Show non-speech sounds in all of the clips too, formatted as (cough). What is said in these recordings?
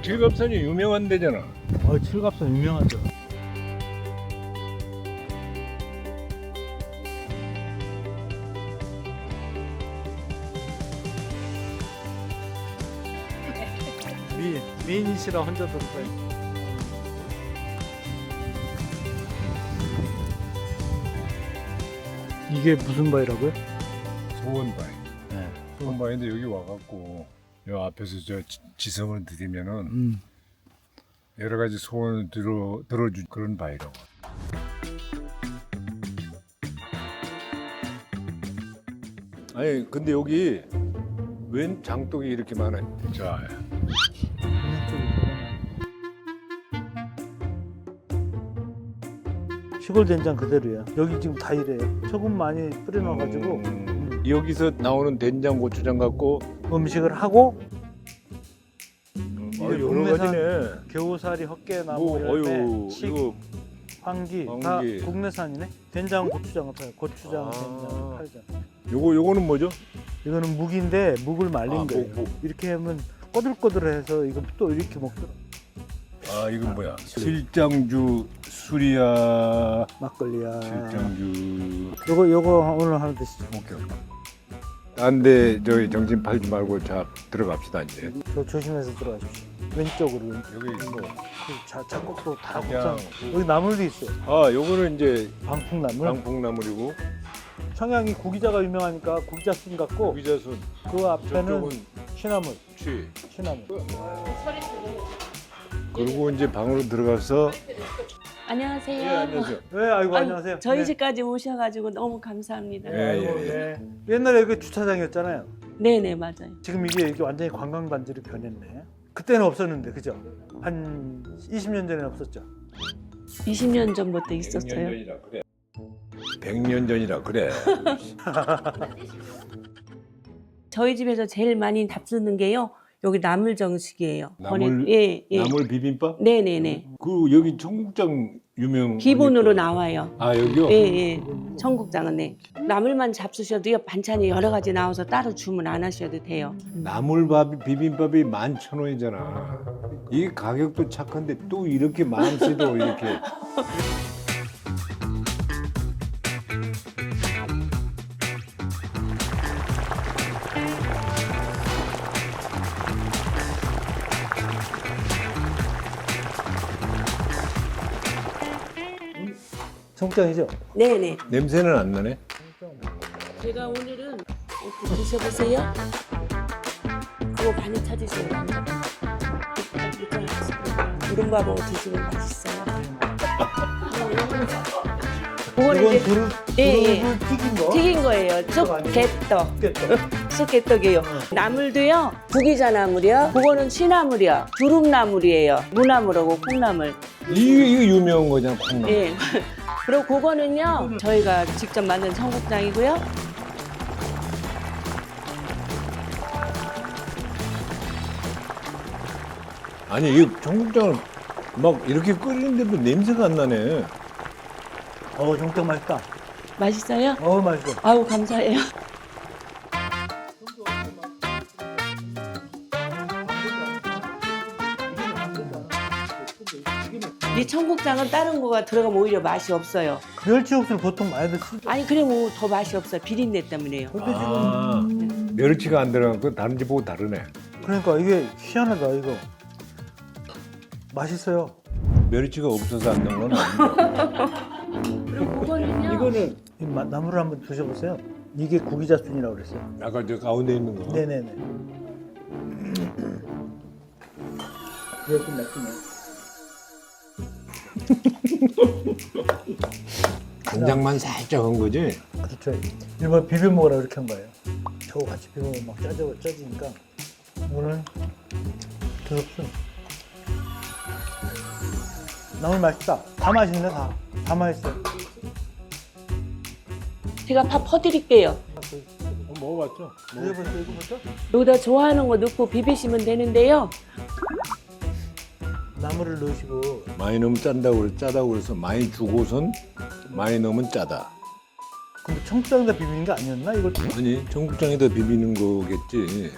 여기 칠갑산이 유명한 데잖아. 어, 칠갑산 유명하죠. 미, 미인 씨랑 혼자 들었어요. 이게 무슨 바위라고요? 소원바위. 네. 소원바위인데 여기 와갖고 여 앞에서 저 지- 지성을 드리면은 음. 여러 가지 소원을 들어 들어준 그런 바위라고. 아니 근데 여기 웬 장독이 이렇게 많아? 자, 시골 된장 그대로야. 여기 지금 다 이래요. 소금 많이 뿌려놔가지고 음, 여기서 나오는 된장 고추장 갖고 음식을 하고 어, 이게 여러 국내산 가지네. 겨우살이 헛개나무 뭐, 열매, 어유 식, 이거 황기, 황기. 다 국내산이네. 된장 고추장을 팔아요. 고추장 아. 된장 팔잖아. 요거 요거는 뭐죠? 이거는 묵인데 묵을 말린 아, 거예요. 묵, 묵. 이렇게 하면 꼬들꼬들해서 이거 또 이렇게 먹더라. 아 이건 뭐야? 술. 실장주 수리야 막걸리야. 실장주 요거 요거 오늘 하나 드시죠. 오케이. 딴데 저기 정신 팔지 말고 자 들어갑시다 이제. 저 조심해서 들어가십시오. 왼쪽으로. 여기 뭐. 그 자, 작곡도 다 곱창. 여기 나물도 있어요. 아 요거는 이제 방풍나물. 방풍나물이고 청양이 구기자가 유명하니까 구기자 순 같고 위자순 그 앞에는 저쪽은 시나물. 취. 시나물. 그리고 이제 방으로 들어가서 안녕하세요. 예 안녕하세요. 네, 아이고 아유, 안녕하세요. 저희 네. 집까지 오셔가지고 너무 감사합니다. 예, 예, 예. 네. 옛날에 여기 주차장이었잖아요. 네네 맞아요. 지금 이게 이게 완전히 관광 단지로 변했네. 그때는 없었는데 그죠? 한 20년 전에 없었죠. 20년 전부터 있었어요. 전이라 그래. 100년 전이라 그래. (laughs) 저희 집에서 제일 많이 답쓰는 게요. 여기 나물 정식이에요. 나물- 예, 예. 나물 비빔밥? 네 네 네. 그 여기 청국장 유명. 기본으로 하니까. 나와요. 아 여기요? 예, 예. 청국장은 네. 나물만 잡수셔도요. 반찬이 여러 가지 나와서 따로 주문 안 하셔도 돼요. 나물밥 비빔밥이 만 천 원이잖아. 이 가격도 착한데 또 이렇게 마음씨도 이렇게. (laughs) 청국장이죠? 네네. 냄새는 안 나네. 제가 오늘은 이렇게 드셔보세요. 그거 많이 찾으세요. 누룽밥하고 드시면 맛있어요. 그거는 이건 이제 두릅, 예, 예. 두릅을 튀긴 거? 튀긴 거예요. 쑥개떡. 쑥개떡이에요. (laughs) 나물도요. 구기자 나물이요. 그거는 취나물이요. 두릅나물이에요. 무나물하고 콩나물. 이거 이거 유명한 거잖아 콩나물. 예. 그리고 그거는요. 저희가 직접 만든 청국장이고요. 아니 이 청국장을 막 이렇게 끓이는데도 냄새가 안 나네. 어, 청국장 맛있다. 맛있어요? 어, 맛있어. 아우 감사해요. 이 청국장은 다른 거가 들어가면 오히려 맛이 없어요. 멸치육수를 보통 많이 드시죠? 아니 그러면 더 맛이 없어요. 비린내 때문에요. 근데 지금 아 멸치가 안 들어가고 다른 집하고 다르네. 그러니까 이게 희한하다 이거. 맛있어요. 멸치가 없어서 안 넣은 건 아니고. 그리고 그거는요. 이거는 이 마- 나물을 한번 드셔보세요. 이게 구기자순이라고 그랬어요. 아까 저 가운데 있는 거. 네네네. 이거 좀 맵군요. (laughs) 간장만 살짝 한 거지. 그렇죠. 일본 비벼 먹으라 이렇게 한 거예요. 저거 같이 비벼 먹으면 막 짜져 짜지니까 오늘 드럽순. 나물 맛있다. 다 맛있네 다. 다 맛있어. 제가 밥 퍼드릴게요. 먹어봤죠? 드셔보세요 이거 보죠. 여기다 좋아하는 거 넣고 비비시면 되는데요. 나물을 넣으시고 많이 넣으면 짠다고 그래 짜다고 그래서 많이 주고선 많이 넣으면 짜다. 근데 청국장에다 비비는 게 아니었나 이걸? 아니 청국장에다 비비는 거겠지.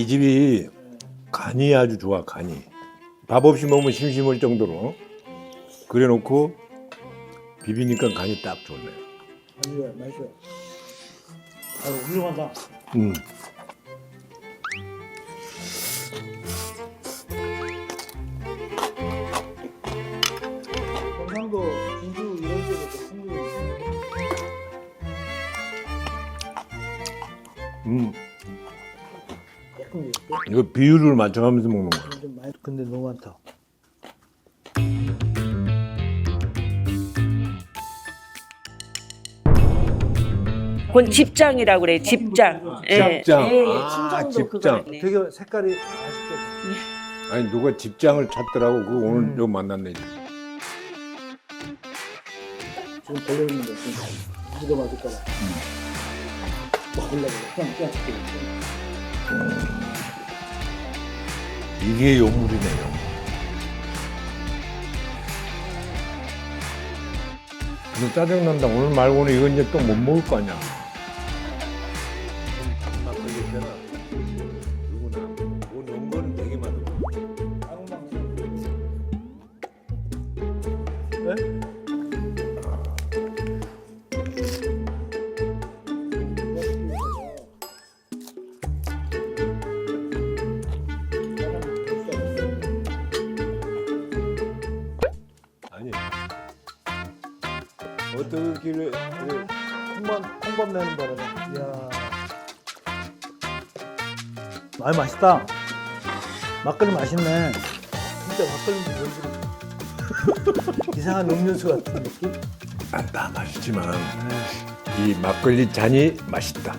이 집이 간이 아주 좋아 간이 밥 없이 먹으면 심심할 정도로 그래놓고 비비니까 간이 딱 좋네 맛있어요, 맛있어요. 아유, 훌륭하다. 음. 경상도. 음. 이거 비율을 맞춰가면서 먹는 거야 좀 많이. 근데 너무 많다. 그건 집장이라고 그래 집장. 예. 집장. 예, 예, 아, 집장. 그거네. 되게 색깔이 맛있겠네. 아니 누가 집장을 찾더라고 그 오늘 음. 요 만났네 지금 걸려 있는 거 지금 묻어 맞을까 봐. 막 올라가. 그냥 그냥 찍게. 이게 요물이네요. 근데 짜증난다. 오늘 말고는 이건 이제 또 못 먹을 거 아니야 어떻길래 콩밥 콩밥 내는 바람에. 이야. 많이 맛있다. 막걸리 맛있네. 진짜 막걸리인지 뭔지 이상한 음료수 같은 느낌? 아, 다 맛있지만 이 막걸리 잔이 맛있다.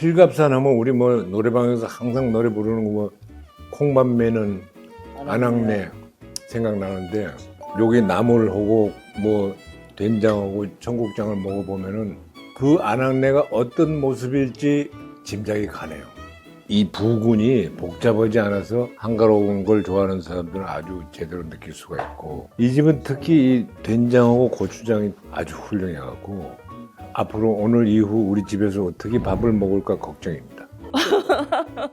칠갑산 하면 우리 뭐 노래방에서 항상 노래 부르는 거 뭐 콩밥매는 안악내 생각나는데 여기 나물 하고 뭐 된장하고 청국장을 먹어보면은 그 안악내가 어떤 모습일지 짐작이 가네요. 이 부군이 복잡하지 않아서 한가로운 걸 좋아하는 사람들은 아주 제대로 느낄 수가 있고 이 집은 특히 이 된장하고 고추장이 아주 훌륭해갖고 앞으로 오늘 이후 우리 집에서 어떻게 밥을 먹을까 걱정입니다. (laughs)